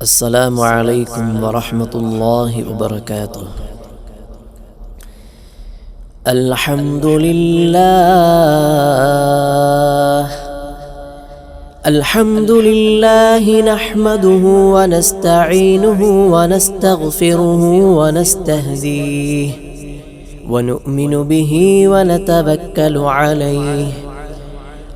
السلام عليكم ورحمة الله وبركاته. الحمد لله. الحمد لله نحمده ونستعينه ونستغفره ونستهديه ونؤمن به ونتوكل عليه.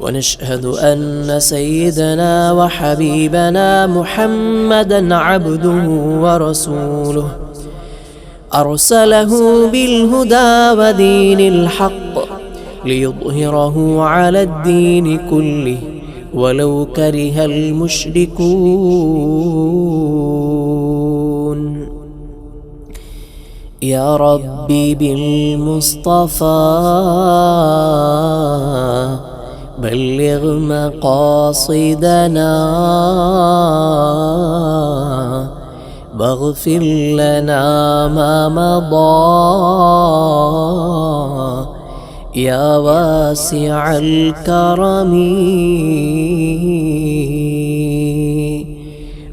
ونشهد أن سيدنا وحبيبنا محمدا عبده ورسوله. أرسله بالهدى ودين الحق ليظهره على الدين كله ولو كره المشركون. يا ربي بالمصطفى بلغ مقاصدنا. واغفر لنا ما مضى. يا واسع الكرم.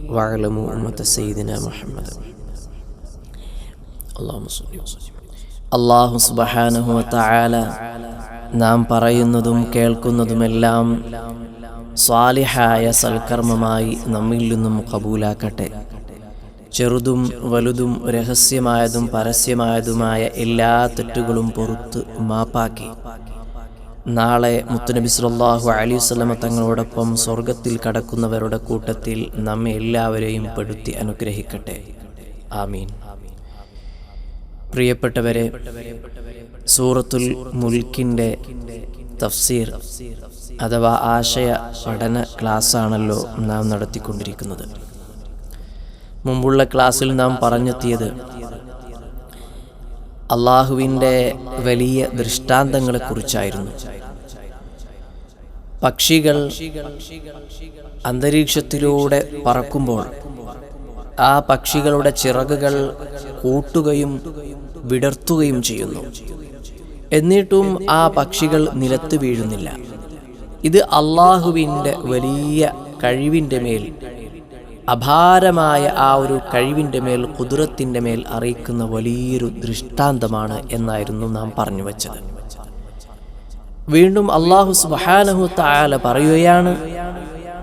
واعلموا أمة سيدنا محمد. اللهم صل وسلم. الله سبحانه وتعالى. നാം പറയുന്നതും കേൾക്കുന്നതുമെല്ലാം സ്വാലിഹായ സൽക്കർമ്മമായി നമ്മിൽ നിന്നും കബൂലാക്കട്ടെ. ചെറുതും വലുതും രഹസ്യമായതും പരസ്യമായതുമായ എല്ലാ തെറ്റുകളും പുറത്ത് മാപ്പാക്കി. നാളെ മുത്തുനബി സല്ലല്ലാഹു അലൈഹി വസല്ലമ തങ്ങളോടൊപ്പം സ്വർഗത്തിൽ കടക്കുന്നവരുടെ കൂട്ടത്തിൽ നമ്മെ എല്ലാവരെയും പെടുത്തി അനുഗ്രഹിക്കട്ടെ. ആമീൻ. പ്രിയപ്പെട്ടവരെ സൂറത്തുൽ മുൽക്കിന്റെ തഫ്സീർ അഥവാ ആശയ പഠന ക്ലാസ്സാണല്ലോ നാം നടത്തിക്കൊണ്ടിരിക്കുന്നത്. മുമ്പുള്ള ക്ലാസ്സിൽ നാം പറഞ്ഞെത്തിയത് അള്ളാഹുവിന്റെ വലിയ ദൃഷ്ടാന്തങ്ങളെക്കുറിച്ചായിരുന്നു. പക്ഷികൾ അന്തരീക്ഷത്തിലൂടെ പറക്കുമ്പോൾ ആ പക്ഷികളുടെ ചിറകുകൾ കൂട്ടുകയും വിടർത്തുകയും ചെയ്യുന്നു. എന്നിട്ടും ആ പക്ഷികൾ നിലത്ത് വീഴുന്നില്ല. ഇത് അള്ളാഹുവിന്റെ വലിയ കഴിവിന്റെ മേൽ അപാരമായ ആ ഒരു കഴിവിന്റെ മേൽ കുതിരത്തിന്റെ മേൽ അറിയിക്കുന്ന വലിയൊരു ദൃഷ്ടാന്തമാണ് എന്നായിരുന്നു നാം പറഞ്ഞു വച്ചത്. വീണ്ടും അള്ളാഹു സുബാനഹു താല പറയുകയാണ്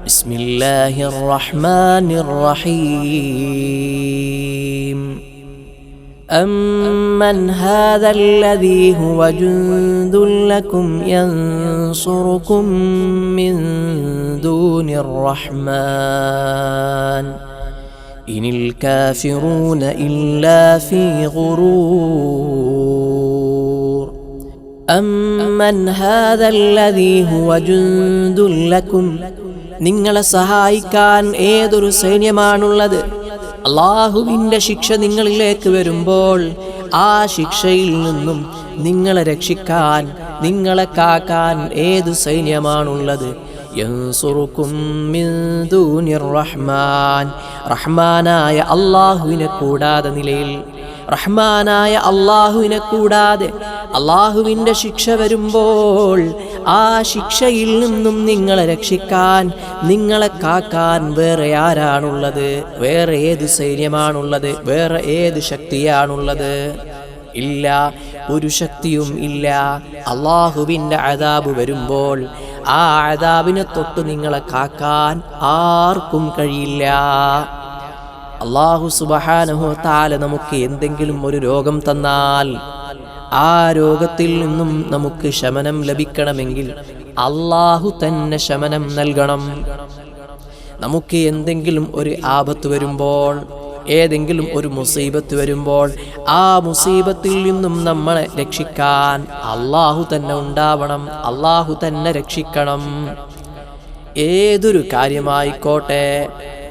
ബിസ്മില്ലാഹിർ റഹ്മാനിർ റഹീം. أمن هذا الذي هو جند لكم ينصركم من دون الرحمن إن الكافرون إلا في غرور أمن هذا الذي هو جند لكم നിങ്ങളെ സഹായിക്കാൻ ഏതൊരു സൈന്യമാണുള്ളത് അള്ളാഹുവിന്റെ ശിക്ഷ നിങ്ങളിലേക്ക് വരുമ്പോൾ ആ ശിക്ഷയിൽ നിന്നും നിങ്ങളെ രക്ഷിക്കാൻ നിങ്ങളെ കാക്കാൻ ഏതു സൈന്യമാണുള്ളത്? റഹ്മാൻ. റഹ്മാനായ അള്ളാഹുവിനെ കൂടാതെ നിലയിൽ റഹ്മാനായ അള്ളാഹുവിനെ കൂടാതെ അള്ളാഹുവിന്റെ ശിക്ഷ വരുമ്പോൾ ആ ശിക്ഷയിൽ നിന്നും നിങ്ങളെ രക്ഷിക്കാൻ നിങ്ങളെ കാക്കാൻ വേറെ ആരാണുള്ളത്? വേറെ ഏത് സൈന്യമാണുള്ളത്? വേറെ ഏത് ശക്തിയാണുള്ളത്? ഇല്ല ഒരു ശക്തിയും ഇല്ല. അള്ളാഹുവിന്റെ അതാബ് വരുമ്പോൾ ആ അതാബിനെ തൊട്ട് നിങ്ങളെ കാക്കാൻ ആർക്കും കഴിയില്ല. അള്ളാഹു സുബഹാനഹു താല നമുക്ക് എന്തെങ്കിലും ഒരു രോഗം തന്നാൽ ആ രോഗത്തിൽ നിന്നും നമുക്ക് ശമനം ലഭിക്കണമെങ്കിൽ അള്ളാഹു തന്നെ ശമനം നൽകണം. നമുക്ക് എന്തെങ്കിലും ഒരു ആപത്ത് വരുമ്പോൾ ഏതെങ്കിലും ഒരു മുസീബത്ത് വരുമ്പോൾ ആ മുസീബത്തിൽ നിന്നും നമ്മളെ രക്ഷിക്കാൻ അള്ളാഹു തന്നെ ഉണ്ടാവണം അള്ളാഹു തന്നെ രക്ഷിക്കണം. ഏതൊരു കാര്യമായിക്കോട്ടെ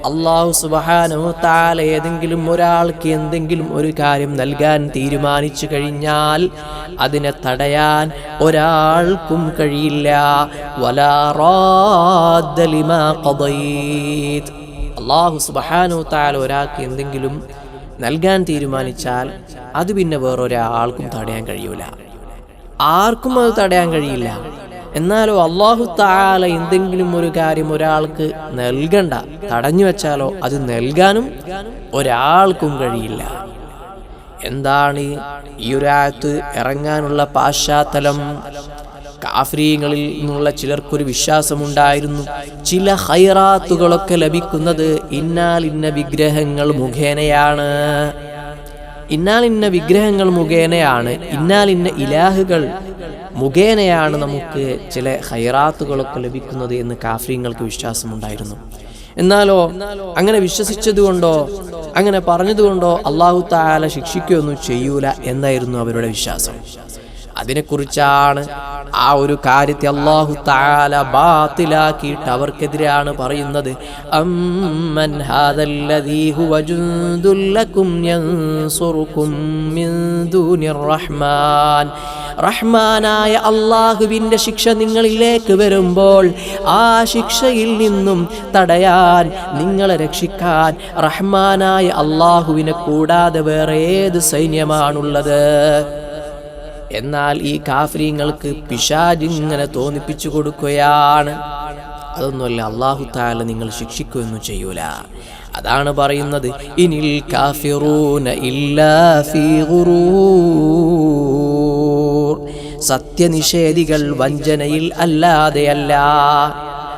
അള്ളാഹു സുബഹാനോ താല ഏതെങ്കിലും ഒരാൾക്ക് എന്തെങ്കിലും ഒരു കാര്യം നൽകാൻ തീരുമാനിച്ചു കഴിഞ്ഞാൽ അതിനെ തടയാൻ ഒരാൾക്കും കഴിയില്ല. അള്ളാഹു സുബഹാനോ താല ഒരാൾക്ക് എന്തെങ്കിലും നൽകാൻ തീരുമാനിച്ചാൽ അത് പിന്നെ വേറൊരാൾക്കും തടയാൻ കഴിയൂല. ആർക്കും അത് തടയാൻ കഴിയില്ല. എന്നാലോ അള്ളാഹു താല എന്തെങ്കിലും ഒരു കാര്യം ഒരാൾക്ക് നൽകണ്ട. തടഞ്ഞു വെച്ചാലോ അത് നൽകാനും ഒരാൾക്കും കഴിയില്ല. എന്താണ് ഈ ഒരാത്ത് ഇറങ്ങാനുള്ള പാശ്ചാത്തലം? കാഫ്രീങ്ങളിൽ നിന്നുള്ള ചിലർക്കൊരു വിശ്വാസമുണ്ടായിരുന്നു. ചില ഹൈറാത്തുകളൊക്കെ ലഭിക്കുന്നത് ഇന്നാൽ ഇന്ന വിഗ്രഹങ്ങൾ മുഖേനയാണ്. ഇന്നാൽ ഇന്ന വിഗ്രഹങ്ങൾ മുഖേനയാണ്. ഇന്നാൽ ഇന്ന ഇലാഹുകൾ മുഖേനയാണ് നമുക്ക് ചില ഹൈറാത്തുകളൊക്കെ ലഭിക്കുന്നത് എന്ന് കാഫ്രീങ്ങൾക്ക് വിശ്വാസമുണ്ടായിരുന്നു. എന്നാലോ അങ്ങനെ വിശ്വസിച്ചതുകൊണ്ടോ അങ്ങനെ പറഞ്ഞതുകൊണ്ടോ അള്ളാഹു താല ശിക്ഷിക്കുകയൊന്നും ചെയ്യൂല എന്നായിരുന്നു അവരുടെ വിശ്വാസം. അതിനെക്കുറിച്ചാണ് ആ ഒരു കാര്യത്തെ അള്ളാഹു താല ബാത്തിലാക്കിയിട്ട് അവർക്കെതിരെയാണ് പറയുന്നത്. റഹ്മാൻ. റഹ്മാനായ അള്ളാഹുവിന്റെ ശിക്ഷ നിങ്ങളിലേക്ക് വരുമ്പോൾ ആ ശിക്ഷയിൽ നിന്നും തടയാൻ നിങ്ങളെ രക്ഷിക്കാൻ റഹ്മാനായ അള്ളാഹുവിനെ കൂടാതെ വേറെ ഏത് സൈന്യമാണുള്ളത്? എന്നാൽ ഈ കാഫര്യങ്ങൾക്ക് പിശാജിങ്ങനെ തോന്നിപ്പിച്ചു കൊടുക്കുകയാണ്. അതൊന്നുമല്ല അള്ളാഹു താല നിങ്ങൾ ശിക്ഷിക്കുകയൊന്നും ചെയ്യൂല. അതാണ് പറയുന്നത് ഇനിൽ കാഫിറൂന സത്യനിഷേധികൾ വഞ്ചനയിൽ അല്ലാതെയല്ല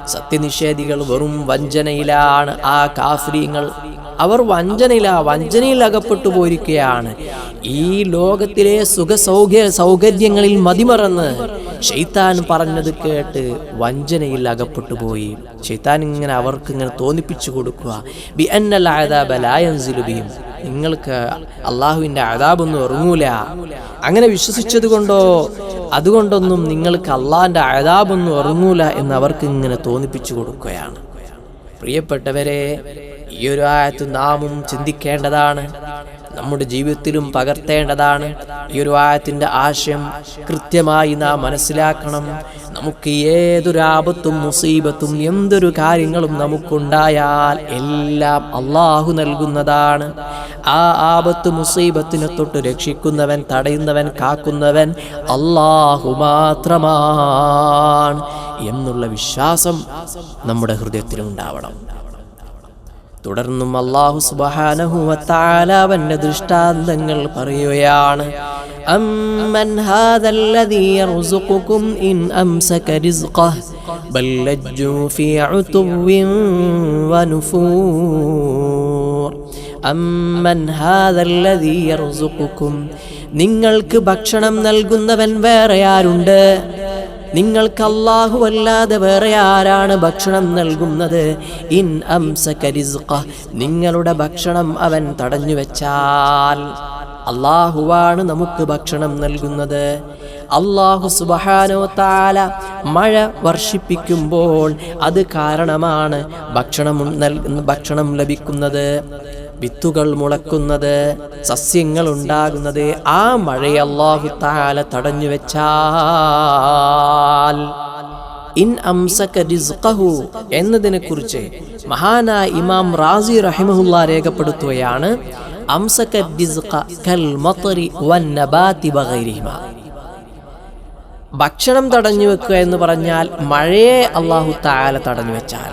സത്യനിഷേധികൾ വെറും വഞ്ചനയിലാണ് ആ കാഫ്രീങ്ങൾ. അവർ വഞ്ചനയില വഞ്ചനയിൽ അകപ്പെട്ടു പോയിരിക്കുകയാണ്. ഈ ലോകത്തിലെ സുഖ സൗകര്യ സൗകര്യങ്ങളിൽ മതിമറന്ന് ഷെയ്ത്താൻ പറഞ്ഞത് കേട്ട് വഞ്ചനയിൽ അകപ്പെട്ടു പോയി. ഷെയ്ത്താൻ ഇങ്ങനെ അവർക്ക് ഇങ്ങനെ തോന്നിപ്പിച്ചു കൊടുക്കുക. ബി യൻസിലു ബിഹിം. നിങ്ങൾക്ക് അള്ളാഹുവിന്റെ അതാബൊന്നും ഇറങ്ങൂല അങ്ങനെ വിശ്വസിച്ചത് കൊണ്ടോ? അതുകൊണ്ടൊന്നും നിങ്ങൾക്ക് അള്ളാഹിന്റെ അതാബൊന്നും ഇറങ്ങൂല എന്ന് അവർക്ക് ഇങ്ങനെ തോന്നിപ്പിച്ചു കൊടുക്കുകയാണ്. പ്രിയപ്പെട്ടവരെ ഈ ഒരു ആയത്ത് നാമും ചിന്തിക്കേണ്ടതാണ് നമ്മുടെ ജീവിതത്തിലും പകർത്തേണ്ടതാണ്. ഈ ഒരു ആയത്തിന്റെ ആശയം കൃത്യമായി നാം മനസ്സിലാക്കണം. നമുക്ക് ഏതൊരു ആപത്തും മുസീബത്തും എന്തൊരു കാര്യങ്ങളും നമുക്കുണ്ടായാൽ എല്ലാം അള്ളാഹു നൽകുന്നതാണ്. ആ ആപത്ത് മുസീബത്തിനെ തൊട്ട് രക്ഷിക്കുന്നവൻ തടയുന്നവൻ കാക്കുന്നവൻ അള്ളാഹു മാത്രമാണ് എന്നുള്ള വിശ്വാസം നമ്മുടെ ഹൃദയത്തിലുണ്ടാവണം. തുടർന്നും അള്ളാഹു സുബ്ഹാനഹു വതആല അവന്റെ ദൃഷ്ടാന്തങ്ങൾ പറയുകയാണ്. നിങ്ങൾക്ക് ഭക്ഷണം നൽകുന്നവൻ വേറെ ആരുണ്ട്? നിങ്ങൾക്ക് അല്ലാഹു അല്ലാതെ വേറെ ആരാണ് ഭക്ഷണം നൽകുന്നത്? ഇൻ അംസ റിസ്ഖ. നിങ്ങളുടെ ഭക്ഷണം അവൻ തടഞ്ഞു വെച്ചാൽ അള്ളാഹുവാണ് നമുക്ക് ഭക്ഷണം നൽകുന്നത്. അള്ളാഹു സുബഹാനോ താല മഴ വർഷിപ്പിക്കുമ്പോൾ അത് കാരണമാണ് ഭക്ഷണം ഭക്ഷണം ലഭിക്കുന്നത്. വിത്തുകൾ മുളക്കുന്നത് സസ്യങ്ങൾ ഉണ്ടാകുന്നത് ആ മഴയെ അള്ളാഹു താല തടഞ്ഞു വെച്ചാൽ. ഇൻ അംസക റിസ്ഖഹു എന്നതിനെ കുറിച്ച് മഹാനായ ഇമാം റാസി റഹിമഹുല്ല രേഖപ്പെടുത്തുകയാണ് അംസക റിസ്ഖ കൽ മത്രി വൻ നബാതി വഗൈരിഹിമ. ഭക്ഷണം തടഞ്ഞു വെക്കുക എന്ന് പറഞ്ഞാൽ മഴയെ അള്ളാഹു താല തടഞ്ഞു വെച്ചാൽ.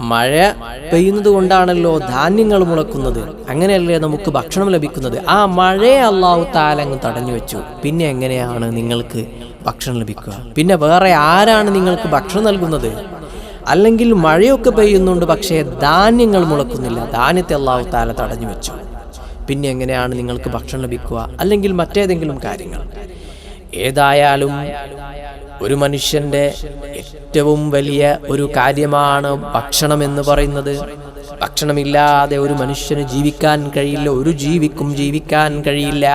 മഴ പെയ്യുന്നത് കൊണ്ടാണല്ലോ ധാന്യങ്ങൾ മുളക്കുന്നത്. അങ്ങനെയല്ലേ നമുക്ക് ഭക്ഷണം ലഭിക്കുന്നത്. ആ മഴയെ അള്ളാഹു താലങ്ങ് തടഞ്ഞു വെച്ചു പിന്നെ എങ്ങനെയാണ് നിങ്ങൾക്ക് ഭക്ഷണം ലഭിക്കുക? പിന്നെ വേറെ ആരാണ് നിങ്ങൾക്ക് ഭക്ഷണം നൽകുന്നത്? അല്ലെങ്കിൽ മഴയൊക്കെ പെയ്യുന്നുണ്ട് പക്ഷേ ധാന്യങ്ങൾ മുളക്കുന്നില്ല. ധാന്യത്തെ അള്ളാഹു താല തടഞ്ഞു വെച്ചു പിന്നെ എങ്ങനെയാണ് നിങ്ങൾക്ക് ഭക്ഷണം ലഭിക്കുക? അല്ലെങ്കിൽ മറ്റേതെങ്കിലും കാര്യങ്ങൾ. ഏതായാലും ഒരു മനുഷ്യന്റെ ഏറ്റവും വലിയ ഒരു കാര്യമാണ് ഭക്ഷണം എന്ന് പറയുന്നത്. ഭക്ഷണമില്ലാതെ ഒരു മനുഷ്യന് ജീവിക്കാൻ കഴിയില്ല ഒരു ജീവിക്കും ജീവിക്കാൻ കഴിയില്ല.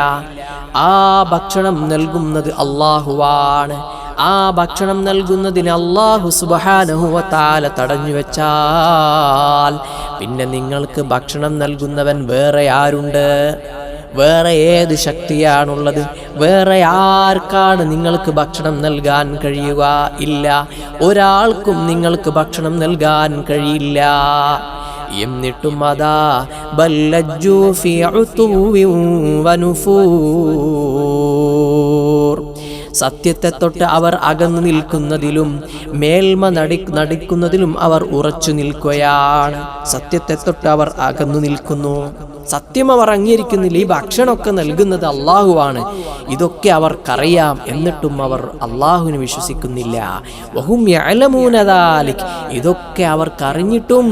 ആ ഭക്ഷണം നൽകുന്നത് അള്ളാഹുവാണ്. ആ ഭക്ഷണം നൽകുന്നതിന് അള്ളാഹു സുബഹാനഹുവത്താല തടഞ്ഞു വെച്ചാൽ പിന്നെ നിങ്ങൾക്ക് ഭക്ഷണം നൽകുന്നവൻ വേറെ ആരുണ്ട്? വേറെ ഏത് ശക്തിയാണുള്ളത്? വേറെ ആർക്കാണ് നിങ്ങൾക്ക് ഭക്ഷണം നൽകാൻ കഴിയുക? ഇല്ല. ഒരാൾക്കും നിങ്ങൾക്ക് ഭക്ഷണം നൽകാൻ കഴിയില്ല. എന്നിട്ടും അതാ ബല്ലജ്ജു സത്യത്തെ തൊട്ട് അവർ അകന്നു നിൽക്കുന്നതിലും മേൽമ നടി നടിക്കുന്നതിലും അവർ ഉറച്ചു നിൽക്കുകയാണ്. സത്യത്തെ തൊട്ട് അവർ അകന്നു നിൽക്കുന്നു. സത്യം അവർ അംഗീകരിക്കുന്നില്ല. ഈ ഭക്ഷണമൊക്കെ നൽകുന്നത് അള്ളാഹുവാണ്. ഇതൊക്കെ അവർക്കറിയാം. എന്നിട്ടും അവർ അള്ളാഹുവിന് വിശ്വസിക്കുന്നില്ല. വഹും യഅലമൂനദാലിക് ഇതൊക്കെ അവർക്കറിഞ്ഞിട്ടും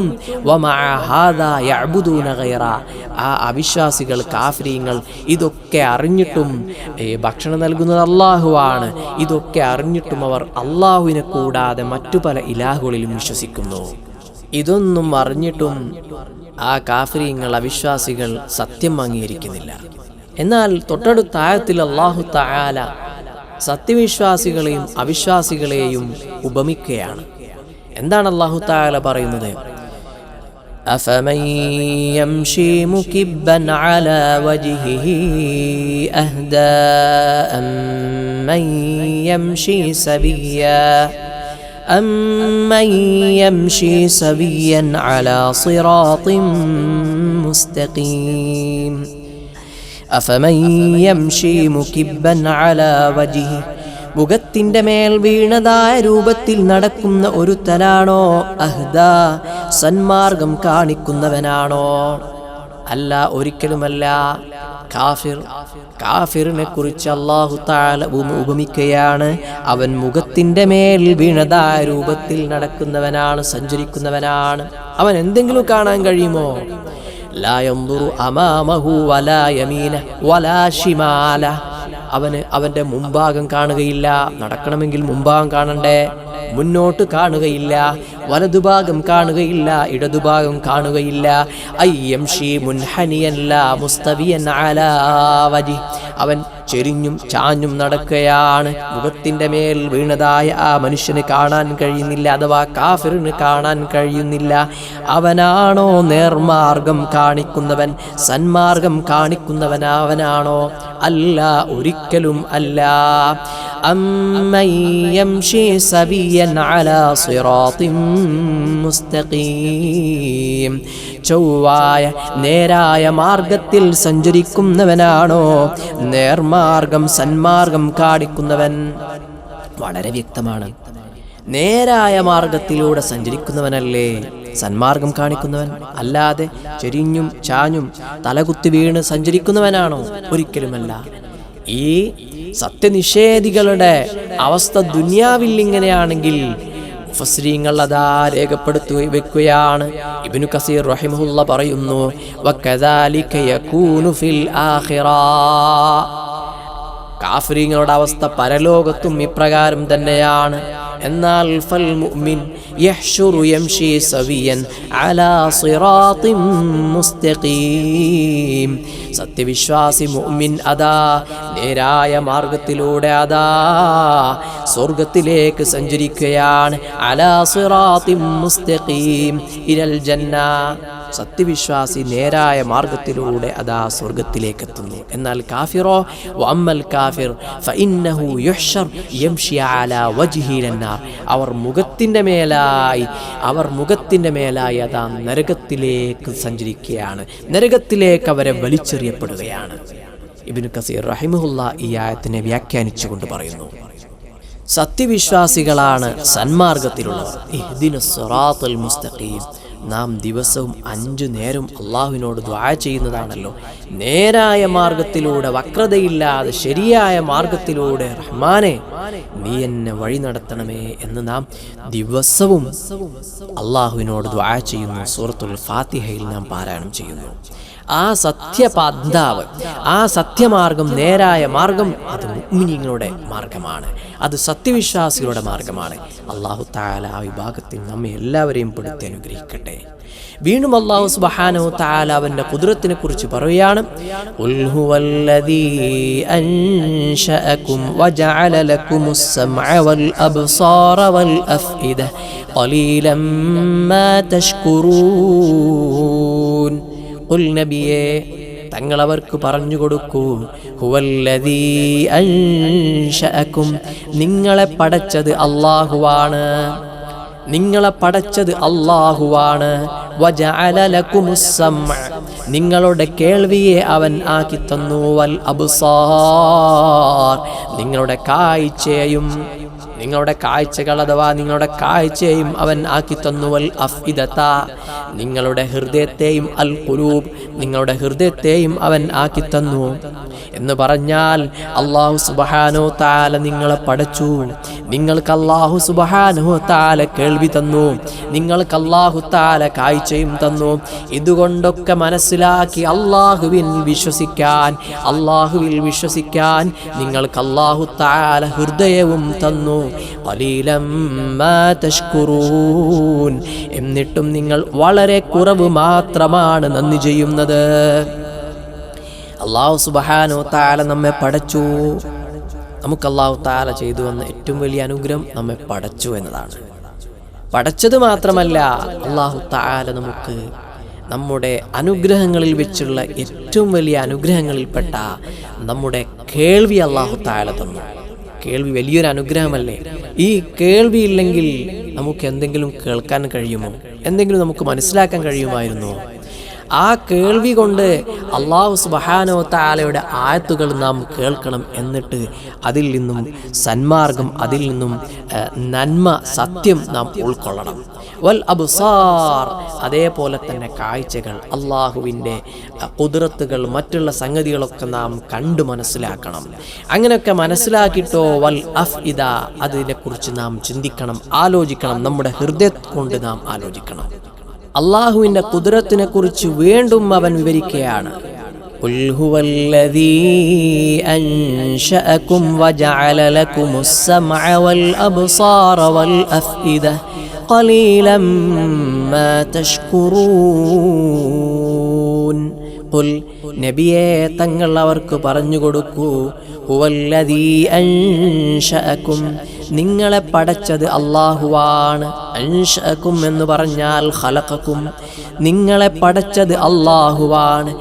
ആ അവിശ്വാസികൾ കാഫ്രീങ്ങൾ ഇതൊക്കെ അറിഞ്ഞിട്ടും ഭക്ഷണം നൽകുന്നത് അള്ളാഹുവാണ്. ഇതൊക്കെ അറിഞ്ഞിട്ടും അവർ അള്ളാഹുവിനെ കൂടാതെ മറ്റു പല ഇലാഹുകളിലും വിശ്വസിക്കുന്നു. ഇതൊന്നും അറിഞ്ഞിട്ടും ആ കാഫര്യങ്ങൾ അവിശ്വാസികൾ സത്യം അംഗീകരിക്കുന്നില്ല എന്നാൽ തൊട്ടടുത്ത ആയത്തിൽ അള്ളാഹു തആല സത്യവിശ്വാസികളെയും അവിശ്വാസികളെയും ഉപമിക്കുകയാണ് എന്താണ് അള്ളാഹു തആല പറയുന്നത് أفمن يمشي مكبا على وجهه أهدى أمن يمشي سبيا أمن يمشي سبيا على صراط مستقيم أفمن يمشي مكبا على وجهه മുഖത്തിന്റെ മേൽ വീണതായ രൂപത്തിൽ നടക്കുന്ന ഒരു തലാണോ അഹ്ദ സന്മാർഗം കാണിക്കുന്നവനാണോ അല്ല ഒരിക്കലുമല്ല കാഫിർ. കാഫിറിനെ കുറിച്ച് അള്ളാഹു താല ഉപമിക്കുകയാണ്. അവൻ മുഖത്തിന്റെ മേൽ വീണതായ രൂപത്തിൽ നടക്കുന്നവനാണ് സഞ്ചരിക്കുന്നവനാണ്. അവൻ എന്തെങ്കിലും കാണാൻ കഴിയുമോ? അവന് അവന്റെ മുമ്പാകം കാണുകയില്ല. നടക്കണമെങ്കിൽ മുമ്പാകം കാണണ്ടേ? മുന്നോട്ട് കാണുകയില്ല. വലതുഭാഗം കാണുകയില്ല ഇടതുഭാഗം കാണുകയില്ല. അയ്യം ഷീ മുൻഹനിയല്ല മുസ്തവിയൻ അലാ വജി. അവൻ ചെരിഞ്ഞും ചാഞ്ഞും നടക്കുകയാണ്. മുഖത്തിന്റെ മേൽ വീണതായ ആ മനുഷ്യന് കാണാൻ കഴിയുന്നില്ല അഥവാ കാഫിറിന് കാണാൻ കഴിയുന്നില്ല. അവനാണോ നേർമാർഗം കാണിക്കുന്നവൻ? സന്മാർഗം കാണിക്കുന്നവൻ അവനാണോ അല്ല ഒരിക്കലും അല്ല. أمن يمشي سبيا على صراط مستقيم ചൊവ്വായ നേരായ മാർഗത്തിൽ സഞ്ചരിക്കുന്നവനാണോ നേർമാർഗം സന്മാർഗം കാണിക്കുന്നവൻ വളരെ വ്യക്തമാണ് നേരായ മാർഗത്തിലൂടെ സഞ്ചരിക്കുന്നവനല്ലേ സന്മാർഗം കാണിക്കുന്നവൻ അല്ലാതെ ചെരിഞ്ഞും ചാഞ്ഞും തലകുത്തി വീണ് സഞ്ചരിക്കുന്നവനാണോ ഒരിക്കലുമല്ല ഈ സത്യനിഷേധികളുടെ അവസ്ഥ ദുനിയാവിൽ ഇങ്ങനെയാണെങ്കിൽ ഫസ്രീങ്ങൾ അതാ രേഖപ്പെടുത്തു വെക്കുകയാണ്. ഇബിനു കസീർ റഹിമുല്ല പറയുന്നു കാഫ്രീങ്ങളുടെ അവസ്ഥ പരലോകത്തും ഇപ്രകാരം തന്നെയാണ്. എന്നാൽ ഫൽ മുഅ്മിൻ യഹ്ശുറു യംശി സവിയൻ അലാ സിറാത്തിൻ മുസ്തഖീം. സത്യവിശ്വാസി മുഅ്മിൻ അതാ നേരായ മാർഗത്തിലൂടെ അതാ സ്വർഗത്തിലേക്ക് സഞ്ചരിക്കുകയാണ്. അലാ സിറാത്തിൻ മുസ്തഖീം ഇലൽ ജന്ന. സത്യവിശ്വാസി നേരായ മാർഗത്തിലൂടെ അതാ സ്വർഗത്തിലേക്ക് എത്തുന്നു എന്നാൽ കാഫിറോ വമ്മൽ കാഫിർ അവർ മുഖത്തിന്റെ മേലായി അവർ മുഖത്തിന്റെ മേലായി അതാ നരകത്തിലേക്ക് സഞ്ചരിക്കുകയാണ്. നരകത്തിലേക്ക് അവരെ വലിച്ചെറിയപ്പെടുകയാണ്. ഇബ്നു കസീർ റഹിമുല്ല ഈ ആയത്തിനെ വ്യാഖ്യാനിച്ചുകൊണ്ട് പറയുന്നു. സത്യവിശ്വാസികളാണ് സന്മാർഗത്തിലുള്ളവർ. മുസ്തഖീം. നാം ദിവസവും അഞ്ചു നേരം അള്ളാഹുവിനോട് ദ്വാ ചെയ്യുന്നതാണല്ലോ. നേരായ മാർഗത്തിലൂടെ വക്രതയില്ലാതെ ശരിയായ മാർഗത്തിലൂടെ റഹ്മാനെ നീ എന്നെ വഴി നടത്തണമേ എന്ന് നാം ദിവസവും അള്ളാഹുവിനോട് ദ്വാ ചെയ്യുന്നു. സൂറത്തുൽ ഫാത്തിഹയിൽ നാം പാരായണം ചെയ്യുന്നു. ആ സത്യപാന്താവ് ആ സത്യമാർഗം നേരായ മാർഗം അത് മുഗ്മിനിങ്ങളുടെ മാർഗമാണ്. അത് സത്യവിശ്വാസികളുടെ മാർഗമാണ്. അള്ളാഹു താല ആ വിഭാഗത്തിൽ നമ്മെ എല്ലാവരെയും പെടുത്തി അനുഗ്രഹിക്കട്ടെ. വീണ്ടും അള്ളാഹു സുബഹാനോ താല അവന്റെ കുതിരത്തിനെ കുറിച്ച് പറയുകയാണ് قليلا ഹുവല്ലദീ അൻശഅകും ഖുൽ നബിയേ തങ്ങൾ അവർക്ക് പറഞ്ഞു കൊടുക്കൂ. നിങ്ങളെ പടച്ചത് അള്ളാഹുവാണ് നിങ്ങളെ പടച്ചത് അള്ളാഹുവാണ്. നിങ്ങളുടെ കേൾവിയെ അവൻ ആക്കി തന്നു. വൽ അബ്സാർ നിങ്ങളുടെ കാഴ്ചയും നിങ്ങളുടെ കാഴ്ചകൾ അഥവാ നിങ്ങളുടെ കാഴ്ചയെയും അവൻ ആക്കി തന്നുവൽ നിങ്ങളുടെ ഹൃദയത്തെയും അൽ കുലൂബ് നിങ്ങളുടെ ഹൃദയത്തെയും അവൻ ആക്കി തന്നു. എന്ന് പറഞ്ഞാൽ അള്ളാഹു സുബഹാനോ താല നിങ്ങളെ പടച്ചു. നിങ്ങൾക്ക് അള്ളാഹു സുബഹാനോ കേൾവി തന്നു. നിങ്ങൾക്ക് അള്ളാഹു താല കാഴ്ചയും തന്നു. ഇതുകൊണ്ടൊക്കെ മനസ്സിലാക്കി അള്ളാഹുവിൽ വിശ്വസിക്കാൻ അള്ളാഹുവിൽ വിശ്വസിക്കാൻ നിങ്ങൾക്ക് അള്ളാഹു താല ഹൃദയവും തന്നു. എന്നിട്ടും നിങ്ങൾ വളരെ കുറവ് മാത്രമാണ് നന്ദി ചെയ്യുന്നത്. അള്ളാഹു സുബഹാനോ താല നമ്മെ പടച്ചു. നമുക്ക് അള്ളാഹു താല ചെയ്തു എന്ന ഏറ്റവും വലിയ അനുഗ്രഹം നമ്മെ പടച്ചു എന്നതാണ്. പടച്ചത് മാത്രമല്ല അള്ളാഹു താല നമുക്ക് നമ്മുടെ അനുഗ്രഹങ്ങളിൽ വെച്ചുള്ള ഏറ്റവും വലിയ അനുഗ്രഹങ്ങളിൽപ്പെട്ട നമ്മുടെ കേൾവി അള്ളാഹു താല തന്നു. കേൾവി വലിയൊരു അനുഗ്രഹമല്ലേ? ഈ കേൾവി ഇല്ലെങ്കിൽ നമുക്ക് എന്തെങ്കിലും കേൾക്കാൻ കഴിയുമോ? എന്തെങ്കിലും നമുക്ക് മനസ്സിലാക്കാൻ കഴിയുമായിരുന്നോ? ആ കേൾവി കൊണ്ട് അള്ളാഹു സുബഹാനോ താലയുടെ ആയത്തുകൾ നാം കേൾക്കണം എന്നിട്ട് അതിൽ നിന്നും സന്മാർഗം അതിൽ നിന്നും നന്മ സത്യം നാം ഉൾക്കൊള്ളണം. വൽ അബുസാർ അതേപോലെ തന്നെ കാഴ്ചകൾ അള്ളാഹുവിന്റെ കുതിരത്തുകൾ മറ്റുള്ള സംഗതികളൊക്കെ നാം കണ്ടു മനസ്സിലാക്കണം. അങ്ങനെയൊക്കെ മനസ്സിലാക്കിയിട്ടോ വൽ അഫ് ഇത അതിനെക്കുറിച്ച് നാം ചിന്തിക്കണം ആലോചിക്കണം നമ്മുടെ ഹൃദയം കൊണ്ട് നാം ആലോചിക്കണം. അള്ളാഹുവിന്റെ കുതിരത്തിനെ കുറിച്ച് വീണ്ടും അവൻ വിവരിക്കുകയാണ്. നബിയെ തങ്ങൾ അവർക്ക് പറഞ്ഞു കൊടുക്കൂ. ഹുവല്ലദീ അൻഷഅകും നിങ്ങളെ പടച്ചത് അള്ളാഹുവാണ് അൻഷക്കും എന്ന് പറഞ്ഞാൽ ഹലക്കും നിങ്ങളെ പടച്ചത് അള്ളാഹുവാണ്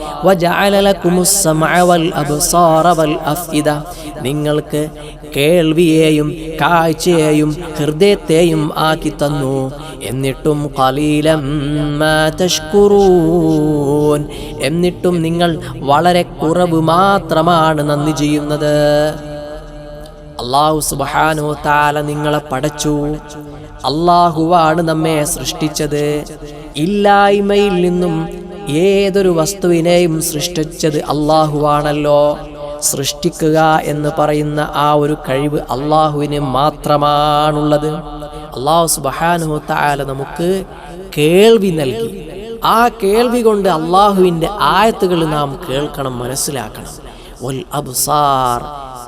നിങ്ങൾക്ക് കേൾവിയെയും കാഴ്ചയെയും ഹൃദയത്തെയും ആക്കി തന്നു. എന്നിട്ടും കലീലം എന്നിട്ടും നിങ്ങൾ വളരെ കുറവ് മാത്രമാണ് നന്ദി ചെയ്യുന്നത്. അള്ളാഹു സുബാനോ താല നിങ്ങളെ പടച്ചു. അള്ളാഹുവാണ് നമ്മെ സൃഷ്ടിച്ചത്. ഇല്ലായ്മയിൽ നിന്നും ഏതൊരു വസ്തുവിനെയും സൃഷ്ടിച്ചത് അള്ളാഹുവാണല്ലോ സൃഷ്ടിക്കുക എന്ന് പറയുന്ന ആ ഒരു കഴിവ് അള്ളാഹുവിന് മാത്രമാണുള്ളത്. അള്ളാഹു സുബാനു താല നമുക്ക് കേൾവി നൽകി. ആ കേൾവി കൊണ്ട് അള്ളാഹുവിന്റെ ആയത്തുകൾ നാം കേൾക്കണം മനസ്സിലാക്കണം. അബ്സാർ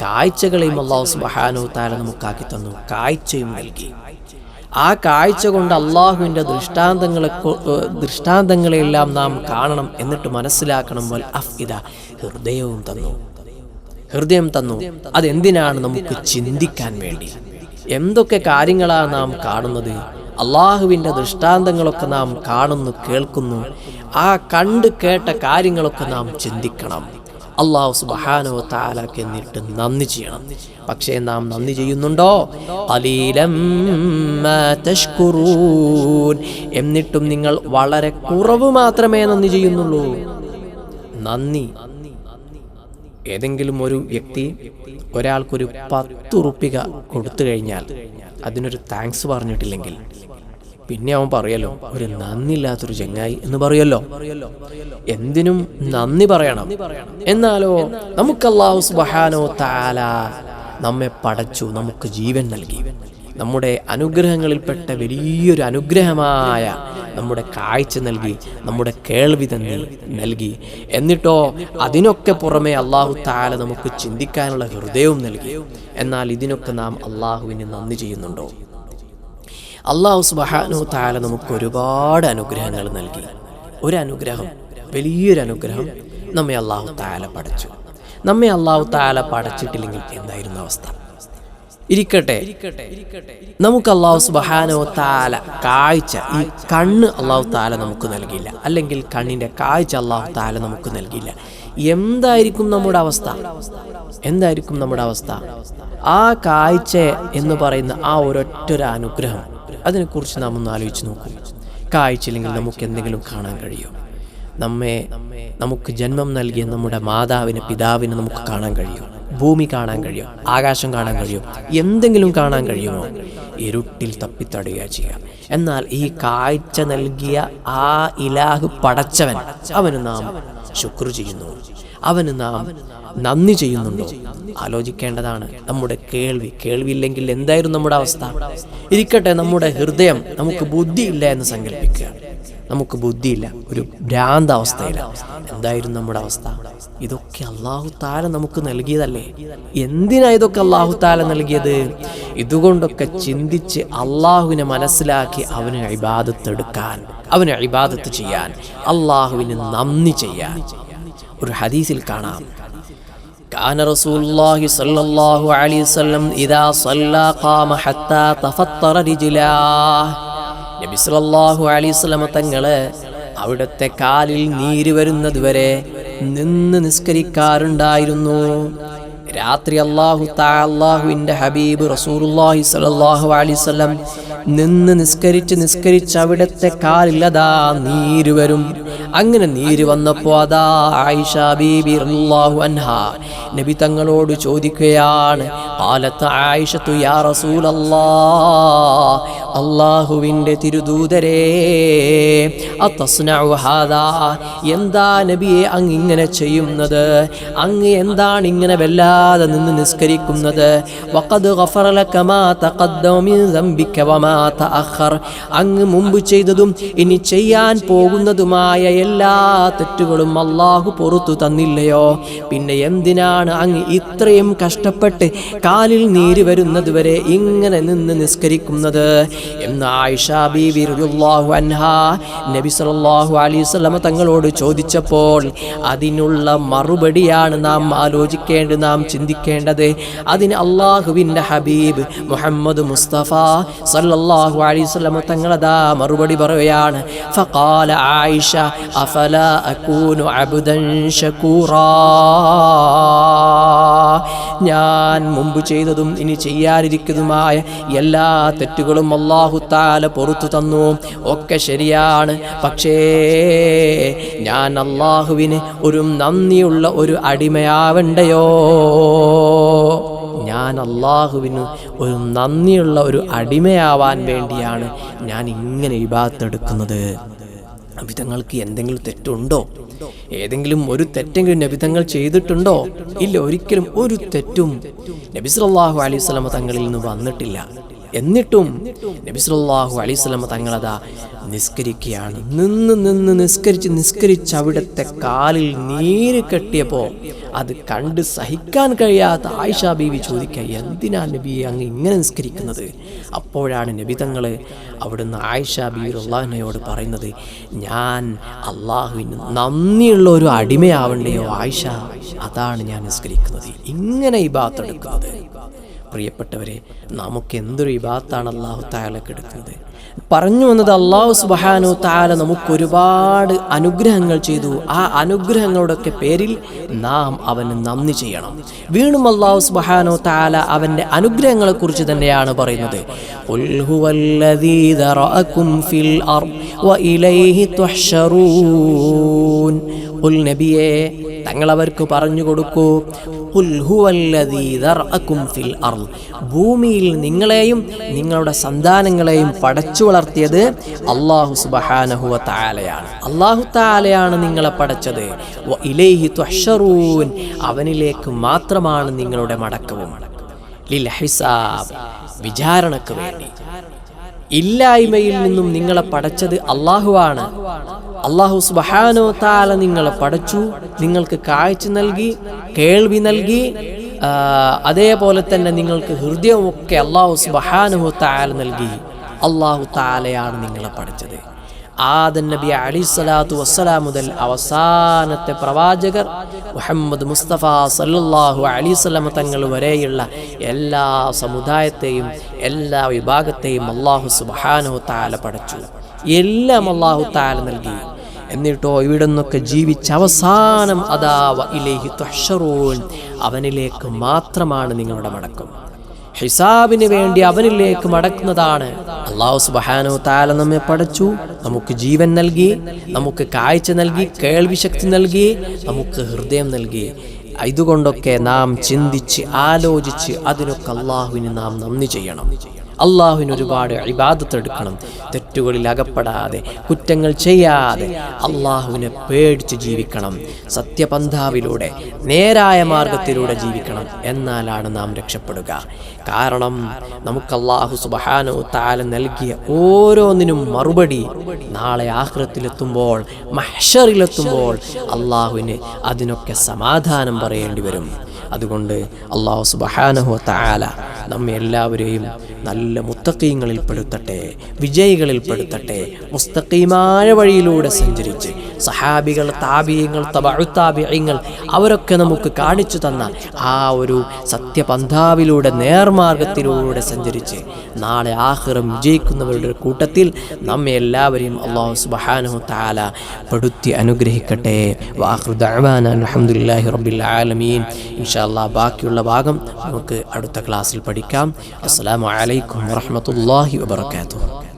കാഴ്ചകളെയും അള്ളാഹു സുബഹാനു താല നമുക്കാക്കി തന്നു കാഴ്ചയും നൽകി. ആ കാഴ്ച കൊണ്ട് അള്ളാഹുവിന്റെ ദൃഷ്ടാന്തങ്ങളെ ദൃഷ്ടാന്തങ്ങളെല്ലാം നാം കാണണം എന്നിട്ട് മനസ്സിലാക്കണം. വൽ അഫ്ഇദ ഹൃദയവും തന്നു. ഹൃദയം തന്നു. അതെന്തിനാണ് നമുക്ക് ചിന്തിക്കാൻ വേണ്ടി? എന്തൊക്കെ കാര്യങ്ങളാണ് നാം കാണുന്നത്? അള്ളാഹുവിന്റെ ദൃഷ്ടാന്തങ്ങളൊക്കെ നാം കാണുന്നു കേൾക്കുന്നു. ആ കണ്ട് കേട്ട കാര്യങ്ങളൊക്കെ നാം ചിന്തിക്കണം. അള്ളാഹു സുബഹാനോ താലാക്ക് എന്നിട്ട് നന്ദി ചെയ്യണം. പക്ഷേ നാം നന്ദി ചെയ്യുന്നുണ്ടോ? എന്നിട്ടും നിങ്ങൾ വളരെ കുറവ് മാത്രമേ നന്ദി ചെയ്യുന്നുള്ളൂ. നന്ദി. ഏതെങ്കിലും ഒരു വ്യക്തി ഒരാൾക്കൊരു പത്ത് ഉറുപ്പിക കൊടുത്തു കഴിഞ്ഞാൽ അതിനൊരു താങ്ക്സ് പറഞ്ഞിട്ടില്ലെങ്കിൽ പിന്നെ അവൻ പറയല്ലോ ഒരു നന്ദില്ലാത്തൊരു ചങ്ങായി എന്ന് പറയല്ലോ. എന്തിനും നന്ദി പറയണം. എന്നാലോ നമുക്ക് സുബ്ഹാനോ താല നമ്മെ പടച്ചു നമുക്ക് ജീവൻ നൽകി. നമ്മുടെ അനുഗ്രഹങ്ങളിൽപ്പെട്ട വലിയൊരു അനുഗ്രഹമായ നമ്മുടെ കാഴ്ച നൽകി നമ്മുടെ കേൾവി തന്നെ നൽകി. എന്നിട്ടോ അതിനൊക്കെ പുറമെ അള്ളാഹു താല നമുക്ക് ചിന്തിക്കാനുള്ള ഹൃദയവും നൽകി. എന്നാൽ ഇതിനൊക്കെ നാം അള്ളാഹുവിന് നന്ദി ചെയ്യുന്നുണ്ടോ? അള്ളാഹു സുബഹാനു താല നമുക്ക് ഒരുപാട് അനുഗ്രഹങ്ങൾ നൽകി. ഒരു അനുഗ്രഹം വലിയൊരു അനുഗ്രഹം നമ്മെ അള്ളാഹു താല പഠിച്ചു നമ്മെ അള്ളാഹു താല പഠിച്ചിട്ടില്ലെങ്കിൽ എന്തായിരുന്നു അവസ്ഥ? ഇരിക്കട്ടെ. നമുക്ക് അള്ളാഹു സുബഹാനോ താല കാഴ്ച ഈ കണ്ണ് അള്ളാഹു താല നമുക്ക് നൽകിയില്ല. അല്ലെങ്കിൽ കണ്ണിന്റെ കാഴ്ച അള്ളാഹു താല നമുക്ക് നൽകിയില്ല. എന്തായിരിക്കും നമ്മുടെ അവസ്ഥ? എന്തായിരിക്കും നമ്മുടെ അവസ്ഥ? ആ കാഴ്ച എന്ന് പറയുന്ന ആ ഒരൊറ്റൊരു അനുഗ്രഹം അതിനെക്കുറിച്ച് നാം ഒന്ന് ആലോചിച്ച് നോക്കൂ. കാഴ്ചയില്ലെങ്കിൽ നമുക്ക് എന്തെങ്കിലും കാണാൻ കഴിയും. നമ്മെ നമുക്ക് ജന്മം നൽകിയ നമ്മുടെ മാതാവിനെ പിതാവിനെ നമുക്ക് കാണാൻ കഴിയും. ഭൂമി കാണാൻ കഴിയും ആകാശം കാണാൻ കഴിയും എന്തെങ്കിലും കാണാൻ കഴിയുമോ? ഇരുട്ടിൽ തപ്പിത്തടുക ചെയ്യാം. എന്നാൽ ഈ കാഴ്ച നൽകിയ ആ ഇലാഹ് പടച്ചവൻ അവന് നാം ശുക്ർ ചെയ്യുന്നു. അവന് നാം നന്ദി ചെയ്യുന്നുണ്ടോ? ആലോചിക്കേണ്ടതാണ്. നമ്മുടെ കേൾവി കേൾവിയില്ലെങ്കിൽ എന്തായിരുന്നു നമ്മുടെ അവസ്ഥ? ഇരിക്കട്ടെ നമ്മുടെ ഹൃദയം നമുക്ക് ബുദ്ധിയില്ല എന്ന് സങ്കല്പിക്കുക. നമുക്ക് ബുദ്ധിയില്ല ഒരു ഭ്രാന്താവസ്ഥയില്ല എന്തായിരുന്നു നമ്മുടെ അവസ്ഥ ഇതൊക്കെ അള്ളാഹു താല നമുക്ക് നൽകിയതല്ലേ എന്തിനാ ഇതൊക്കെ അള്ളാഹു താല നൽകിയത് ഇതുകൊണ്ടൊക്കെ ചിന്തിച്ച് അള്ളാഹുവിനെ മനസ്സിലാക്കി അവന് ഇബാദത്ത് എടുക്കാൻ അവന് ഇബാദത്ത് ചെയ്യാൻ അള്ളാഹുവിന് നന്ദി ചെയ്യാൻ ഒരു ഹദീസിൽ കാണാം كان رسول الله صلى الله عليه وسلم إذا صلى قام حتى تفطر رجلاه നബി സല്ലല്ലാഹു അലൈഹി വസല്ലമ തങ്ങൾ അവിടുത്തെ കാലിൽ നീര് വരുന്നതുവരെ നിന്ന് നിസ്കരിക്കാറുണ്ടായിരുന്നു. രാത്രി അള്ളാഹു അള്ളാഹുവിന്റെ ഹബീബ് റസൂലുള്ളാഹി സ്വല്ലല്ലാഹു അലൈഹി വസല്ലം നിന്ന് നിസ്കരിച്ച് നിസ്കരിച്ച് അവിടുത്തെ കാലില്ലതാ നീര് വരും. അങ്ങനെ നീര് വന്നപ്പോൾ അതാ ആയിഷ ബീബി റളിയല്ലാഹു അൻഹ നബി തങ്ങളോട് ചോദിക്കുകയാണ് കാലത്ത് ആയിഷത്തു യാ റസൂലല്ലാ അള്ളാഹുവിന്റെ തിരുദൂതരേ എന്താ നബിയെ അങ്ങ് ഇങ്ങനെ ചെയ്യുന്നത്? അങ്ങ് എന്താണ് ഇങ്ങനെ വല്ലാതെ നിന്ന് നിസ്കരിക്കുന്നത്? വഖദ് അങ്ങ് മുമ്പ് ചെയ്തതും ഇനി ചെയ്യാൻ പോകുന്നതുമായ എല്ലാ തെറ്റുകളും അള്ളാഹു പുറത്തു തന്നില്ലയോ? പിന്നെ എന്തിനാണ് അങ്ങ് ഇത്രയും കഷ്ടപ്പെട്ട് കാലിൽ നീര് വരുന്നതുവരെ ഇങ്ങനെ നിന്ന് നിസ്കരിക്കുന്നത്? എന്ന് ആയിഷ നബി സല്ലല്ലാഹു അലൈഹി വസല്ലമ തങ്ങളോട് ചോദിച്ചപ്പോൾ അതിനുള്ള മറുപടിയാണ് നാം ആലോചിക്കേണ്ടത് നാം ചിന്തിക്കേണ്ടത്? അതിന് അള്ളാഹുവിന്റെ ഹബീബ് മുഹമ്മദ് മുസ്തഫ സല്ലല്ലാഹു അലൈഹി വസല്ലമ തങ്ങളതാ മറുപടി പറയുകയാണ് ഫഖാല ആയിഷ അകൂനു അബ്ദൻ ഷകൂറാ ഞാൻ മുമ്പ് ചെയ്തതും ഇനി ചെയ്യാനിരിക്കുന്നതുമായ എല്ലാ തെറ്റുകളും അള്ളാഹു താല പുറത്തു തന്നു. ഒക്കെ ശരിയാണ്. പക്ഷേ ഞാൻ അള്ളാഹുവിന് ഒരു നന്ദിയുള്ള ഒരു അടിമയാവണ്ടയോ? ഞാൻ അള്ളാഹുവിന് ഒരു നന്ദിയുള്ള ഒരു അടിമയാവാൻ വേണ്ടിയാണ് ഞാൻ ഇങ്ങനെ ഇബാത്തെടുക്കുന്നത് നബിതങ്ങൾക്ക് എന്തെങ്കിലും തെറ്റുണ്ടോ? ഏതെങ്കിലും ഒരു തെറ്റെങ്കിലും നബിതങ്ങൾ ചെയ്തിട്ടുണ്ടോ? ഇല്ല ഒരിക്കലും ഒരു തെറ്റും നബി സല്ലല്ലാഹു അലൈഹി വസല്ലമ തങ്ങളിൽ നിന്ന് വന്നിട്ടില്ല. എന്നിട്ടും നബി സല്ലല്ലാഹു അലൈഹി വസല്ലമ തങ്ങളതാ നിസ്കരിക്കുകയാണ്. നിന്ന് നിന്ന് നിസ്കരിച്ച് നിസ്കരിച്ച് അവിടുത്തെ കാലിൽ നീര് കെട്ടിയപ്പോൾ അത് കണ്ട് സഹിക്കാൻ കഴിയാത്ത ആയിഷ ബീവി ചോദിക്കുക എന്തിനാ നബി അങ്ങ് ഇങ്ങനെ നിസ്കരിക്കുന്നത്? അപ്പോഴാണ് നബി തങ്ങൾ അവിടുന്ന് ആയിഷ ബീവി അള്ളാഹിനയോട് പറയുന്നത് ഞാൻ അള്ളാഹുവിന് നന്ദിയുള്ള ഒരു അടിമയാവണ്ടയോ ആയിഷ? അതാണ് ഞാൻ നിസ്കരിക്കുന്നത്. ഇങ്ങനെ ഈ ബാത്തെടുക്കുന്നത് പ്രിയപ്പെട്ടവരെ നമുക്ക് എന്തൊരു വിഭാഗത്താണ് അള്ളാഹു തായാലൊക്കെ എടുക്കുന്നത് പറഞ്ഞു വന്നത് അള്ളാഹു സുബാനു താല നമുക്ക് ഒരുപാട് അനുഗ്രഹങ്ങൾ ചെയ്തു. ആ അനുഗ്രഹങ്ങളുടെയൊക്കെ പേരിൽ നാം അവന് നന്ദി ചെയ്യണം. വീണ്ടും അള്ളാഹു സുബാനു താല അവന്റെ അനുഗ്രഹങ്ങളെ കുറിച്ച് തന്നെയാണ് പറയുന്നത്. നബിയെ തങ്ങളവർക്ക് പറഞ്ഞു കൊടുക്കൂ. ഭൂമിയിൽ നിങ്ങളെയും നിങ്ങളുടെ സന്താനങ്ങളെയും പടച്ചു വളർത്തിയത് അള്ളാഹു സുബഹാനഹുവ താലയാണ് അള്ളാഹു താലയാണ് നിങ്ങളെ പടച്ചത്. അവനിലേക്ക് മാത്രമാണ് നിങ്ങളുടെ മടക്കവും. ലിൽ ഹിസാബ്. വിചാരണക്ക് വേണ്ടി. ഇല്ലായ്മയിൽ നിന്നും നിങ്ങളെ പടച്ചത് അള്ളാഹുവാണ്. അള്ളാഹു സുബഹാനോ താല നിങ്ങളെ പടച്ചു നിങ്ങൾക്ക് കാഴ്ച നൽകി കേൾവി നൽകി അതേപോലെ തന്നെ നിങ്ങൾക്ക് ഹൃദയമൊക്കെ അള്ളാഹു സുബഹാനുഹു താല നൽകി. അള്ളാഹു താലയാണ് നിങ്ങളെ പഠിച്ചത് ആദൻ നബി അലി സ്വലാത്തു വസ്സലാം മുതൽ അവസാനത്തെ പ്രവാചകർ മുഹമ്മദ് മുസ്തഫ സല്ലാഹു അലൈഹി സ്വലമ തങ്ങൾ വരെയുള്ള എല്ലാ സമുദായത്തെയും എല്ലാ വിഭാഗത്തെയും അള്ളാഹു സുബാനോ താല പടച്ചു. എല്ലാം അള്ളാഹു താല നൽകി. എന്നിട്ടോ ഇവിടെ നിന്നൊക്കെ ജീവിച്ച അവസാനം അതാവ ഇലേഹി തുഹ്ശറൂൻ അവനിലേക്ക് മാത്രമാണ് നിങ്ങളുടെ മടക്കം. ഹിസാബിന് വേണ്ടി അവനിലേക്ക് മടക്കുന്നതാണ്. അള്ളാഹു സുബഹാനോ താല നമ്മെ പഠിച്ചു നമുക്ക് ജീവൻ നൽകി നമുക്ക് കാഴ്ച നൽകി കേൾവി ശക്തി നൽകി നമുക്ക് ഹൃദയം നൽകി. ഇതുകൊണ്ടൊക്കെ നാം ചിന്തിച്ച് ആലോചിച്ച് അതിനൊക്കെ അള്ളാഹുവിന് നാം നന്ദി ചെയ്യണം. അള്ളാഹുവിന് ഒരുപാട് ഇബാദത്തെടുക്കണം തെറ്റുകളിൽ അകപ്പെടാതെ കുറ്റങ്ങൾ ചെയ്യാതെ അള്ളാഹുവിനെ പേടിച്ച് ജീവിക്കണം. സത്യപന്ഥാവിലൂടെ നേരായ മാർഗത്തിലൂടെ ജീവിക്കണം എന്നാലാണ് നാം രക്ഷപ്പെടുക. കാരണം നമുക്ക് അള്ളാഹു സുബഹാനോ താല നൽകിയ ഓരോന്നിനും മറുപടി നാളെ ആഹ്റത്തിലെത്തുമ്പോൾ മഹ്ഷറിലെത്തുമ്പോൾ അള്ളാഹുവിന് അതിനൊക്കെ സമാധാനം പറയേണ്ടി വരും. അതുകൊണ്ട് അള്ളാഹു സുബഹാനഹു താല നമ്മെ എല്ലാവരെയും നല്ല മുത്തക്കീങ്ങളിൽ പെടുത്തട്ടെ വിജയികളിൽ പെടുത്തട്ടെ മുസ്തഖീമായ വഴിയിലൂടെ സഞ്ചരിച്ച് സഹാബികൾ താബിയങ്ങൾ തബഴുത്താബിയങ്ങൾ അവരൊക്കെ നമുക്ക് കാണിച്ചു തന്ന ആ ഒരു സത്യപന്ഥാവിലൂടെ നേർമാർഗത്തിലൂടെ സഞ്ചരിച്ച് നാളെ ആഹ്റം വിജയിക്കുന്നവരുടെ കൂട്ടത്തിൽ നമ്മെ എല്ലാവരെയും അള്ളാഹു സുബഹാനഹു താല പെടുത്തി അനുഗ്രഹിക്കട്ടെ. റബ്ബിൽ ആലമീൻ. ബാക്കിയുള്ള ഭാഗം നമുക്ക് അടുത്ത ക്ലാസ്സിൽ പഠിക്കാം. അസ്സാം വലൈക്കും വാഹമത്തല്ലാഹി വബറകാതുഹു.